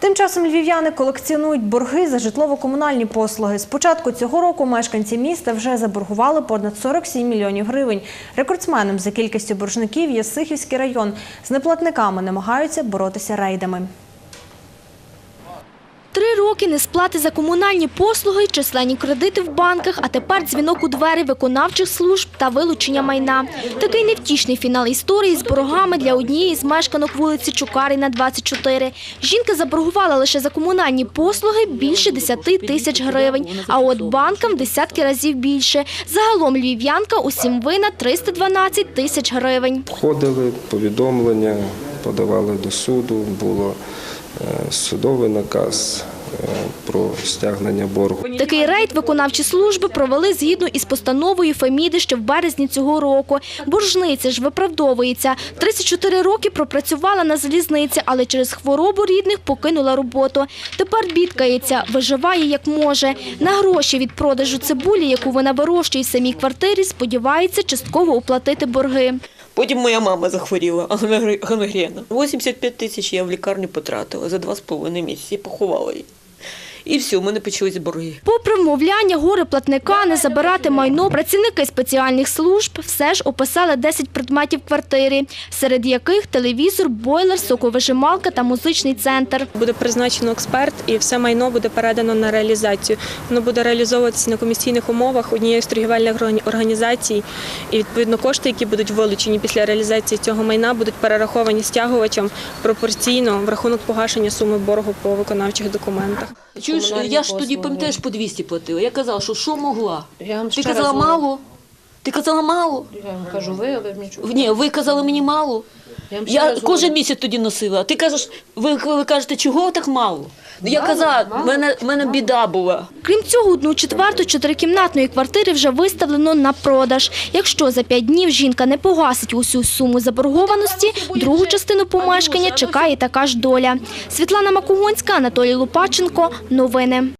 Тим часом львів'яни колекціонують борги за житлово-комунальні послуги. З початку цього року мешканці міста вже заборгували понад 47 мільйонів гривень. Рекордсменом за кількістю боржників є Сихівський район. З неплатниками намагаються боротися рейдами. Роки несплати за комунальні послуги, численні кредити в банках, а тепер дзвінок у двері виконавчих служб та вилучення майна. Такий невтішний фінал історії з боргами для однієї з мешканок вулиці Чукаріна, 24. Жінка заборгувала лише за комунальні послуги більше 10 тисяч гривень, а от банкам десятки разів більше. Загалом львів'янка усім вина 312 тисяч гривень. Входили повідомлення, подавали до суду, було е, судовий наказ про стягнення боргу. Такий рейд виконавчі служби провели згідно із постановою Феміди ще в березні цього року. Боржниця ж виправдовується. 34 роки пропрацювала на залізниці, але через хворобу рідних покинула роботу. Тепер бідкається, виживає як може. На гроші від продажу цибулі, яку вона вирощує в самій квартирі, сподівається частково оплатити борги. Потім моя мама захворіла, гангре- гангрена. 85 тисяч я в лікарню потратила за два з половиною місяці, поховала її. І все, в мене почались борги. Попри вмовляння горе платника не забирати майно, працівники спеціальних служб все ж описали 10 предметів квартири, серед яких телевізор, бойлер, соковижималка та музичний центр. Буде призначено експерт, і все майно буде передано на реалізацію. Воно буде реалізовуватися на комісійних умовах однієї з торгівельних організацій. І відповідно кошти, які будуть вилучені після реалізації цього майна, будуть перераховані стягувачам пропорційно в рахунок погашення суми боргу по виконавчих документах. Чуєш, я ж тоді пам'ятаєш по 200 платила. Я казала, що що могла. Я вам Ти ще казала говорю. мало. Ти казала мало. Я вам кажу, ви, а ви мені чого? Ні, ви казали мені мало. Я вам ще Я раз кожен говорю. місяць тоді носила. А ти кажеш, ви, ви кажете, чого так мало? я казала, в мене, в мене біда була. Крім цього, одну четверту чотирикімнатної квартири вже виставлено на продаж. Якщо за п'ять днів жінка не погасить усю суму заборгованості, другу частину помешкання чекає така ж доля. Світлана Макугонська, Анатолій Лупаченко. Новини.